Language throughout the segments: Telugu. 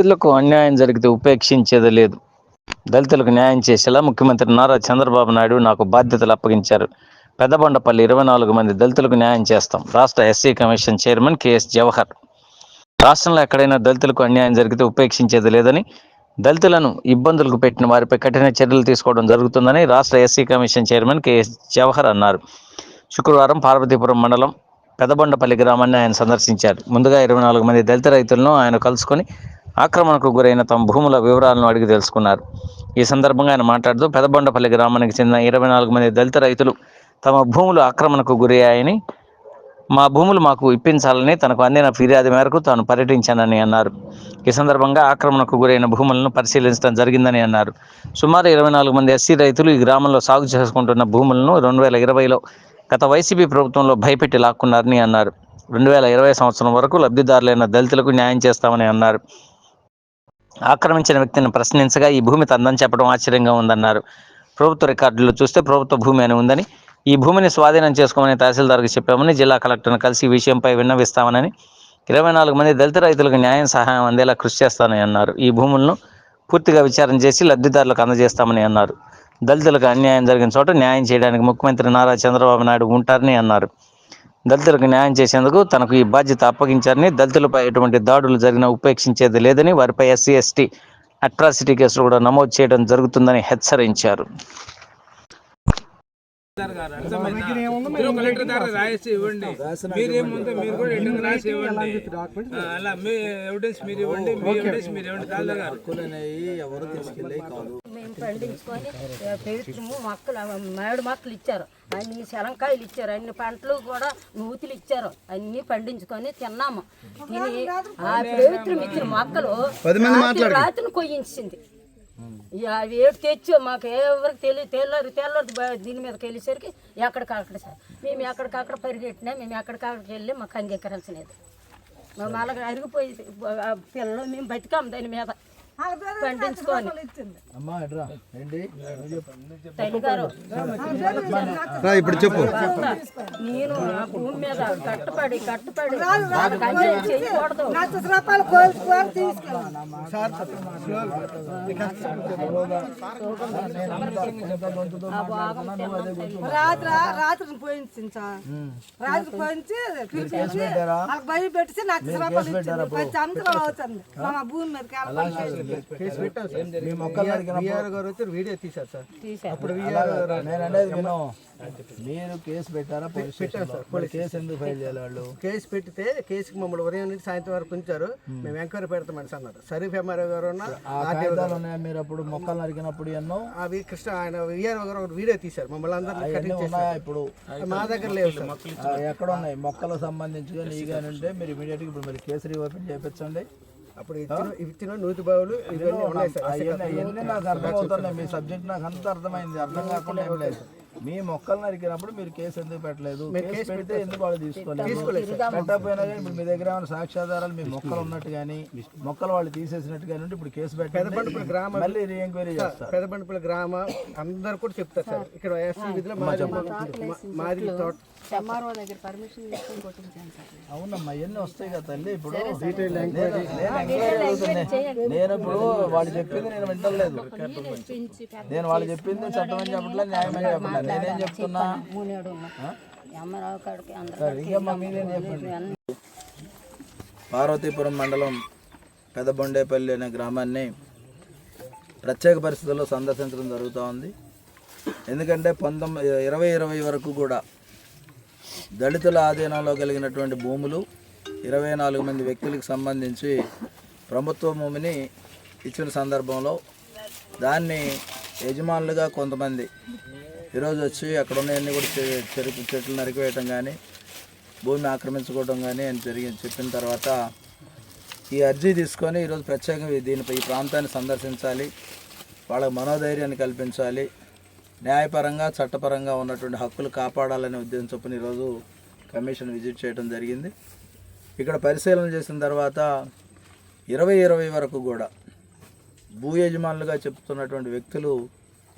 దళితులకు అన్యాయం జరిగితే ఉపేక్షించేది లేదు. దళితులకు న్యాయం చేసేలా ముఖ్యమంత్రి నారా చంద్రబాబు నాయుడు నాకు బాధ్యతలు అప్పగించారు. పెద్దబండపల్లి ఇరవై నాలుగు మంది దళితులకు న్యాయం చేస్తాం. రాష్ట్ర SC commission chairman KS Jawahar. రాష్ట్రంలో ఎక్కడైనా దళితులకు అన్యాయం జరిగితే ఉపేక్షించేది లేదని దళితులను ఇబ్బందులకు పెట్టిన వారిపై కఠిన చర్యలు తీసుకోవడం జరుగుతుందని రాష్ట్ర SC commission chairman KS Jawahar అన్నారు. శుక్రవారం పార్వతీపురం మండలం పెదబొండపల్లి గ్రామాన్ని ఆయన సందర్శించారు. ముందుగా ఇరవై నాలుగు మంది దళిత రైతులను ఆయన కలుసుకొని ఆక్రమణకు గురైన తమ భూముల వివరాలను అడిగి తెలుసుకున్నారు. ఈ సందర్భంగా ఆయన మాట్లాడుతూ పెదబొండపల్లి గ్రామానికి చెందిన ఇరవై నాలుగు మంది దళిత రైతులు తమ భూములు ఆక్రమణకు గురయ్యాయని మా భూములు మాకు ఇప్పించాలని తనకు అందిన ఫిర్యాదు మేరకు తాను పర్యటించానని అన్నారు. ఈ సందర్భంగా ఆక్రమణకు గురైన భూములను పరిశీలించడం జరిగిందని అన్నారు. సుమారు ఇరవై నాలుగు మంది ఎస్సీ రైతులు ఈ గ్రామంలో సాగు చేసుకుంటున్న భూములను రెండు వేల ఇరవైలో గత వైసీపీ ప్రభుత్వంలో భయపెట్టి లాక్కున్నారని అన్నారు. రెండు వేల ఇరవై సంవత్సరం వరకు లబ్ధిదారులైన దళితులకు న్యాయం చేస్తామని అన్నారు. ఆక్రమించిన వ్యక్తిని ప్రశ్నించగా ఈ భూమి తందని చెప్పడం ఆశ్చర్యంగా ఉందన్నారు. ప్రభుత్వ రికార్డులు చూస్తే ప్రభుత్వ భూమి అని ఉందని ఈ భూమిని స్వాధీనం చేసుకోమని తహసీల్దార్కి చెప్పామని జిల్లా కలెక్టర్ను కలిసి ఈ విషయంపై విన్నవిస్తామని ఇరవై నాలుగు మంది దళిత రైతులకు న్యాయం సహాయం అందేలా కృషి చేస్తానని అన్నారు. ఈ భూములను పూర్తిగా విచారణ చేసి లబ్ధిదారులకు అందజేస్తామని అన్నారు. దళితులకు అన్యాయం జరిగిన చోట న్యాయం చేయడానికి ముఖ్యమంత్రి నారా చంద్రబాబు నాయుడు ఉంటారని అన్నారు. దళితులకు న్యాయం చేసేందుకు తనకు ఈ బాధ్యత అప్పగించారని దళితులపై ఎటువంటి దాడులు జరిగినా ఉపేక్షించేది లేదని వారిపై ఎస్సీ ఎస్టీ అట్రాసిటీ కేసులు కూడా నమోదు చేయడం జరుగుతుందని హెచ్చరించారు. లెటర్ ద్వారా రాసి ఇవ్వండి. మీరు ఏముందో మీరు కూడా రాసి ఇవ్వండి. అలా మీ ఎవిడెన్స్ మీరు ఇవ్వండి మీ ఎవిడెన్స్ మీరు ఇవ్వండి దాదా గారు. ఎవరు తీసుకెళ్ళే కాదు. మేము పండించుకొని ఆ, పవిత్రము మొక్కలు మామిడి మొక్కలు ఇచ్చారు. అన్ని శలంకాయలు ఇచ్చారు అన్ని పంటలు కూడా నూతులు ఇచ్చారు. అన్ని పండించుకొని తిన్నాము. తిని ఆ పవిత్రం ఇచ్చిన మొక్కలు రాత్రి రాత్రిని కొయ్యించింది. అవి ఏడు తెచ్చు మాకు ఎవరికి తెలియ తెల్లారు తెల్లారు దీని మీద వెళ్ళేసరికి ఎక్కడికక్కడ సార్. మేము ఎక్కడికక్కడ పరిగెట్టినా మేము ఎక్కడికక్కడికి వెళ్ళి మాకు అంగీకరించలేదు. మేము అలాగే అరిగిపోయి పిల్లలు మేము బతికాం దాని మీద. పండించుకొని. ఇప్పుడు చెప్పు. నేను భూమి మీద కట్టుబడి కట్టుబడి చేయకూడదు. రాత్రి సార్. రాత్రి పోయించి పిలిపించి వాళ్ళకి భయం పెట్టేసి నాకు రూపాయలు ఇచ్చింది. పది సంవత్సరాలు అవుతుంది. మా భూమి మీద మీ మొక్కలు నరికినప్పుడు గారు వచ్చి వీడియో తీశారు సార్ తీశారు. నేను అనేది మీరు కేసు పెట్టారా పోలీస్ కేసు ఎందుకు ఫైల్ చేయాలి వాళ్ళు కేసు పెడితే కేసుకి మమ్మల్ని ఉదయం నుంచి సాయంత్రం వరకు ఉంచారు మేము ఎంక్వైరీ పెడతామని అన్నారు సరీఫ్ ఎంఆర్ఓ గారు ఉన్న ఆ మీరు అప్పుడు మొక్కలు నరికినప్పుడు ఎన్నో అవి కృష్ణ ఆయన విఆర్ఓ గారు ఒక వీడియో తీశారు మమ్మల్ని అందరినీ కటింగ్ ఇప్పుడు మా దగ్గర లేవు ఎక్కడ ఉన్నాయి మొక్కలకు సంబంధించి నీ కానీ ఉంటే మీరు ఇమీడియట్గా ఇప్పుడు మీరు కేసు రీఓపెన్ చేయించండి అప్పుడు ఇచ్చిన నూతి బావులు ఇవన్నీ ఉన్నాయి సార్. అవన్నీ అవన్నీ నాకు అర్థమవుతున్నాయి మీ సబ్జెక్ట్ నాకు అంత అర్థమైంది. అర్థం కాకుండా ఏం లేదు. మీ మొక్కలు నరికినప్పుడు మీరు కేసు ఎందుకు పెట్టలేదు? కేసు పెడితే ఎందుకు వాళ్ళు తీసుకోలేదు? పెట్టకపోయినా కానీ ఇప్పుడు మీ దగ్గర ఏమైనా సాక్ష్యాధారాలు మీ మొక్కలు ఉన్నట్టు కానీ మొక్కలు వాళ్ళు తీసేసినట్టు కానీ ఉంటే ఇప్పుడు కేసు పెట్టండి గ్రామం మళ్ళీ రీ ఎంక్వైరీ చేస్తారు. పెదబండిపల్లి గ్రామ అందరు కూడా చెప్తారు సార్. ఇక్కడ ఎస్సీ విధిలో మాది తోట. అవునమ్మా ఇవన్నీ వస్తాయి కదా తల్లి ఇప్పుడు? నేను- ఇప్పుడు వాళ్ళు చెప్పింది నేను వింటలేదు. నేను వాళ్ళు చెప్పింది చట్టం అని చెప్పట్లేదు న్యాయం అని చెప్పట్లేదు. నేనేం చెప్తున్నా? పార్వతీపురం మండలం పెదబొండేపల్లి అనే గ్రామాన్ని ప్రత్యేక పరిస్థితుల్లో సందర్శించడం జరుగుతూ ఉంది. ఎందుకంటే పంతొమ్మిది ఇరవై ఇరవై వరకు కూడా దళితుల ఆధీనంలో కలిగినటువంటి భూములు ఇరవై నాలుగు మంది వ్యక్తులకు సంబంధించి ప్రభుత్వ భూమిని ఇచ్చిన సందర్భంలో దాన్ని యజమానులుగా కొంతమంది ఈరోజు వచ్చి అక్కడ ఉన్నవన్నీ కూడా చె- చెరుకు చెట్లు నరికివేయటం కానీ భూమి ఆక్రమించుకోవడం కానీ అని జరిగి చెప్పిన తర్వాత ఈ అర్జీ తీసుకొని ఈరోజు ప్రత్యేకంగా దీనిపై ఈ ప్రాంతాన్ని సందర్శించాలి. వాళ్ళకి మనోధైర్యాన్ని కల్పించాలి. న్యాయపరంగా చట్టపరంగా ఉన్నటువంటి హక్కులు కాపాడాలనే ఉద్దేశం చొప్పున ఈరోజు కమిషన్ విజిట్ చేయడం జరిగింది. ఇక్కడ పరిశీలన చేసిన తర్వాత ఇరవై ఇరవై వరకు కూడా భూ యజమానులుగా చెప్తున్నటువంటి వ్యక్తులు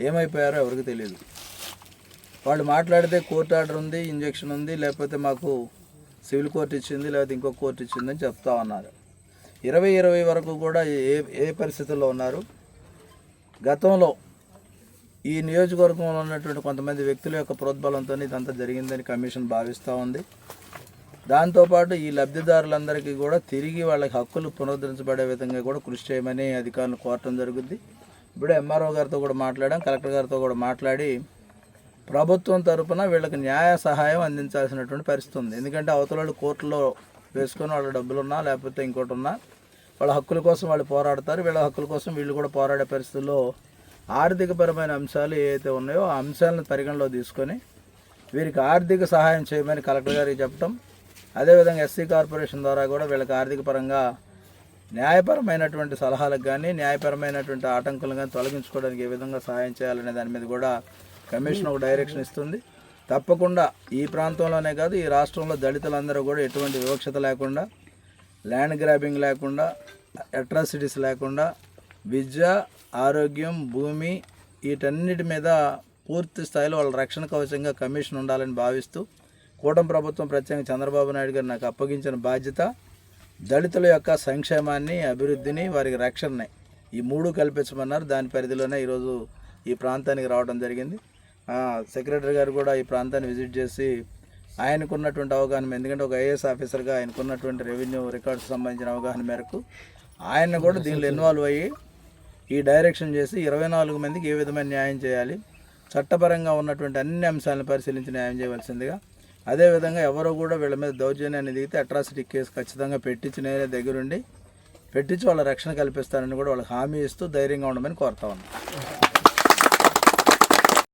ఏమైపోయారో ఎవరికి తెలియదు వాళ్ళు మాట్లాడితే కోర్టు ఆర్డర్ ఉంది ఇంజెక్షన్ ఉంది లేకపోతే మాకు సివిల్ కోర్టు ఇచ్చింది లేకపోతే ఇంకో కోర్టు ఇచ్చిందని చెప్తా ఉన్నారు. ఇరవై ఇరవై వరకు కూడా ఏ ఏ పరిస్థితుల్లో ఉన్నారు? గతంలో ఈ నియోజకవర్గంలో ఉన్నటువంటి కొంతమంది వ్యక్తుల యొక్క ప్రోద్బలంతో ఇదంతా జరిగిందని కమిషన్ భావిస్తూ ఉంది. దాంతోపాటు ఈ లబ్ధిదారులందరికీ కూడా తిరిగి వాళ్ళకి హక్కులు పునరుద్ధరించబడే విధంగా కూడా కృషి చేయమని అధికారులు కోరటం జరుగుద్ది. ఇప్పుడు ఎంఆర్ఓ గారితో కూడా మాట్లాడాం కలెక్టర్ గారితో కూడా మాట్లాడి ప్రభుత్వం తరపున వీళ్ళకి న్యాయ సహాయం అందించాల్సినటువంటి పరిస్థితి ఉంది. ఎందుకంటే అవతల వాళ్ళు కోర్టులో వేసుకొని వాళ్ళ డబ్బులున్నా లేకపోతే ఇంకోటి ఉన్నా వాళ్ళ హక్కుల కోసం వాళ్ళు పోరాడతారు. వీళ్ళ హక్కుల కోసం వీళ్ళు కూడా పోరాడే పరిస్థితుల్లో ఆర్థికపరమైన అంశాలు ఏవైతే ఉన్నాయో ఆ అంశాలను పరిగణలో తీసుకొని వీరికి ఆర్థిక సహాయం చేయమని కలెక్టర్ గారికి చెప్పటం అదేవిధంగా ఎస్సీ కార్పొరేషన్ ద్వారా కూడా వీళ్ళకి ఆర్థిక పరంగా న్యాయపరమైనటువంటి సలహాలకు కానీ న్యాయపరమైనటువంటి ఆటంకులు కానీ తొలగించుకోవడానికి ఏ విధంగా సహాయం చేయాలనే దాని మీద కూడా కమిషన్ ఒక డైరెక్షన్ ఇస్తుంది. తప్పకుండా ఈ ప్రాంతంలోనే కాదు ఈ రాష్ట్రంలో దళితులందరూ కూడా ఎటువంటి వివక్షత లేకుండా ల్యాండ్ గ్రాబింగ్ లేకుండా అట్రాసిటీస్ లేకుండా విద్య ఆరోగ్యం భూమి వీటన్నిటి మీద పూర్తి స్థాయిలో వాళ్ళ రక్షణ కవచంగా కమిషన్ ఉండాలని భావిస్తూ కూటమి ప్రభుత్వం ప్రత్యేకంగా చంద్రబాబు నాయుడు గారు నాకు అప్పగించిన బాధ్యత దళితుల యొక్క సంక్షేమాన్ని అభివృద్ధిని వారికి రక్షణని ఈ మూడు కల్పించమన్నారు. దాని పరిధిలోనే ఈరోజు ఈ ప్రాంతానికి రావడం జరిగింది. సెక్రటరీ గారు కూడా ఈ ప్రాంతాన్ని విజిట్ చేసి ఆయనకున్నటువంటి అవగాహన ఎందుకంటే ఒక ఐఏఎస్ ఆఫీసర్గా ఆయనకున్నటువంటి రెవెన్యూ రికార్డ్స్ సంబంధించిన అవగాహన మేరకు ఆయన కూడా దీనిలో ఇన్వాల్వ్ అయ్యి ఈ డైరెక్షన్ చేసి ఇరవై నాలుగు మందికి ఏ విధమైన న్యాయం చేయాలి చట్టపరంగా ఉన్నటువంటి అన్ని అంశాలను పరిశీలించి న్యాయం చేయవలసిందిగా. అదేవిధంగా ఎవరో కూడా వీళ్ళ మీద దౌర్జన్యాన్ని దిగితే అట్రాసిటీ కేసు ఖచ్చితంగా పెట్టించి నేనే దగ్గరుండి పెట్టించి వాళ్ళ రక్షణ కల్పిస్తానని కూడా వాళ్ళకి హామీ ఇస్తూ ధైర్యంగా ఉండమని కోరుతా ఉన్నాను